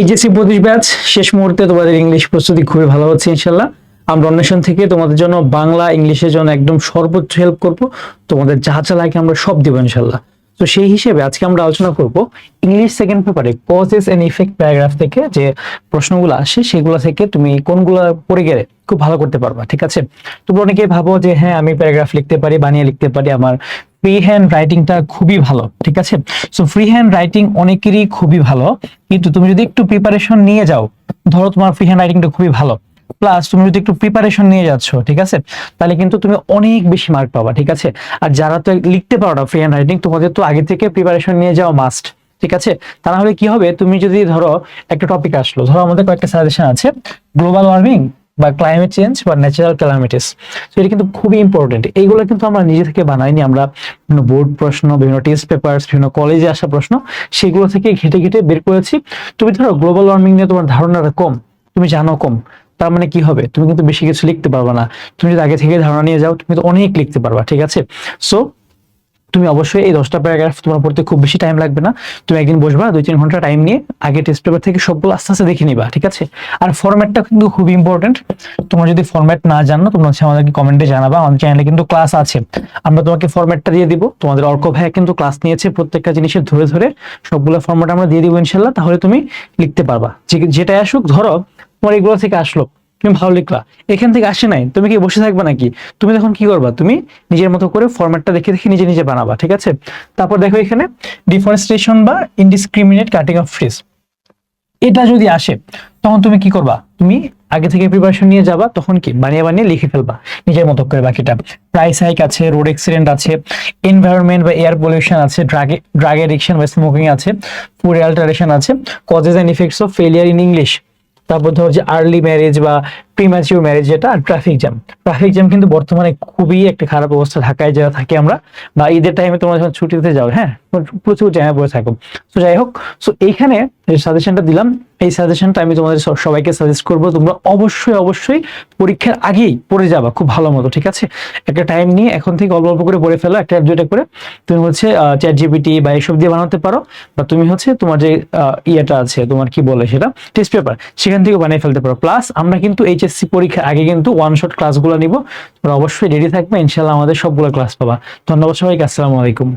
HSC পঁচিশ batch শেষ মুহূর্তে তোমাদের ইংলিশ প্রস্তুতি খুবই ভালো হচ্ছে ইনশাল্লাহ। আমরা অন্বেষণ থেকে তোমাদের জন্য বাংলা ইংলিশের জন্য একদম সর্বোচ্চ হেল্প করব। তোমাদের যা যা লাগে আমরা সব দেবো ইনশাল্লাহ। তো সেই হিসেবে আজকে আমরা আলোচনা করব ইংলিশ সেকেন্ড পেপারে কজেস এন্ড ইফেক্ট প্যারাগ্রাফ থেকে যে প্রশ্নগুলো আসে সেগুলো থেকে তুমি কোনগুলো পড়ে গেলে খুব ভালো করতে পারবা, ঠিক আছে? তোমরা অনেকেই ভাবো যে হ্যাঁ আমি প্যারাগ্রাফ লিখতে পারি, বানিয়ে লিখতে পারি, আমার ফ্রি হ্যান্ড রাইটিংটা খুবই ভালো, ঠিক আছে? সো ফ্রি হ্যান্ড রাইটিং অনেকেরই খুবই ভালো, কিন্তু তুমি যদি একটু প্রিপারেশন নিয়ে যাও, ধরো তোমার ফ্রি হ্যান্ড রাইটিংটা খুবই ভালো প্লাস তুমি যদি একটু প্রিপারেশন নিয়ে যাচ্ছ, ঠিক আছে? তাহলে কিন্তু তুমি অনেক বেশি মার্ক পাবা, ঠিক আছে? আর যারা তো লিখতে পারো না ফ্রি হ্যান্ড রাইটিং তোমাদের তো আগে থেকে প্রিপারেশন নিয়ে যাওয়া মাস্ট ঠিক আছে? তা না হলে কি হবে? তুমি যদি ধরো একটা টপিক আসলো, ধরো আমাদের কয়েকটা সাজেশন আছে গ্লোবাল ওয়ার্মিং বা ক্লাইমেট চেঞ্জ বা ন্যাচারাল ক্যালামিটিস তো এটা কিন্তু খুবই ইম্পর্টেন্ট এইগুলো কিন্তু আমরা নিজে থেকে বানাইনি। আমরা বিভিন্ন বোর্ড প্রশ্ন, বিভিন্ন টেস্ট পেপার বিভিন্ন কলেজে আসা প্রশ্ন, সেগুলো থেকে ঘেটে ঘেটে বের করেছি। তুমি ধরো গ্লোবাল ওয়ার্মিং নিয়ে তোমার ধারণাটা কম, তুমি জানো কম, তার মানে কি হবে? তুমি কিন্তু বেশি কিছু লিখতে পারবে না। তুমি যদি আগে থেকে ধারণা নিয়ে যাও, তুমি তো অনেক লিখতে পারবা, ঠিক আছে? সো তুমি অবশ্যই এই দশটা প্যারাগ্রাফ তোমার পড়তে খুব বেশি টাইম লাগবে না। তুমি একদিন বসবা, দুই, তিন ঘণ্টা টাইম নিয়ে আগে টেস্ট পেপার থেকে সবগুলো আস্তে আস্তে দেখে নিবা, ঠিক আছে? আর ফরম্যাটটা কিন্তু খুব ইম্পর্টেন্ট তোমরা যদি ফরম্যাট না জানো, তোমরা হচ্ছে আমাদেরকে কমেন্টে জানাবা। আমাদের চ্যানেলে কিন্তু ক্লাস আছে। আমরা তোমাকে ফরম্যাটটা দিয়ে দিব। তোমাদের অর্ক ভাইয়া কিন্তু ক্লাস নিয়েছে প্রত্যেকটা জিনিসের ধরে ধরে। সবগুলো ফরম্যাট আমরা দিয়ে দিব ইনশাল্লাহ তাহলে তুমি লিখতে পারবা। যেটাই আসুক, ধরো, তোমার এগুলো থেকে আসলো। তুমি ভালো লিখলা এখান থেকে আসে নাই, তুমি কি বসে থাকবে নাকি? তুমি তখন কি করবা? তুমি নিজের মতো করে ফরম্যাটটা দেখে দেখে নিজে নিজে বানাবা, ঠিক আছে? তারপর দেখো এখানে ডিফরেস্টেশন বা ইনডিসক্রিমিনেট কাটিং অফ ট্রিজ এটা যদি আসে, তখন তুমি কি করবা? তুমি আগে থেকে প্রিপারেশন নিয়ে যাবা, তখন কি? বানিয়ে বানিয়ে লিখে ফেলবা নিজের মতো করে বাকিটা। প্রাইস হাইক আছে রোড অ্যাক্সিডেন্ট আছে এনভায়রনমেন্ট বা এয়ার পলিউশন আছে ড্রাগ ড্রাগ এডিকশন বা স্মোকিং আছে ফুড অ্যাল্টারেশন আছে causes and effects of failure in English তারপর ধর যে আর্লি ম্যারেজ বা প্রিম্যাচিউর ম্যারেজ যেটা আর ট্রাফিক জ্যাম ট্রাফিক জ্যাম কিন্তু বর্তমানে খুবই একটা খারাপ অবস্থা ঢাকায় যারা থাকি আমরা বা ঈদের টাইমে তোমরা যখন ছুটিতে যাও হ্যাঁ? প্রচুর জ্যামে পড়ে থাকো। তো যাই হোক সো এইখানে সাজেশনটা দিলাম, এই সাজেশনটা আমি তোমাদের সবাইকে সাজেস্ট করব। তোমরা অবশ্যই অবশ্যই পরীক্ষার আগেই পড়ে যাবা খুব ভালো মতো, ঠিক আছে? একটা টাইম নিয়ে এখন থেকে অল্প অল্প করে পড়ে ফেলো, একটা দুইটা করে। তুমি হচ্ছে চ্যাট জিপিটি বা এইসব দিয়ে বানাতে পারো বা তুমি হচ্ছে তোমার যে ইয়েটা আছে, তোমার কি বলে সেটা? টেস্ট পেপার সেখান থেকে বানিয়ে ফেলতে পারো। প্লাস আমরা কিন্তু এইচএসসি পরীক্ষার আগে কিন্তু ওয়ান শট ক্লাসগুলো নিব। তোমরা অবশ্যই রেডি থাকবে ইনশাল্লাহ আমাদের সবগুলো ক্লাস পাবা। ধন্যবাদ সবাইকে, আসসালামু আলাইকুম।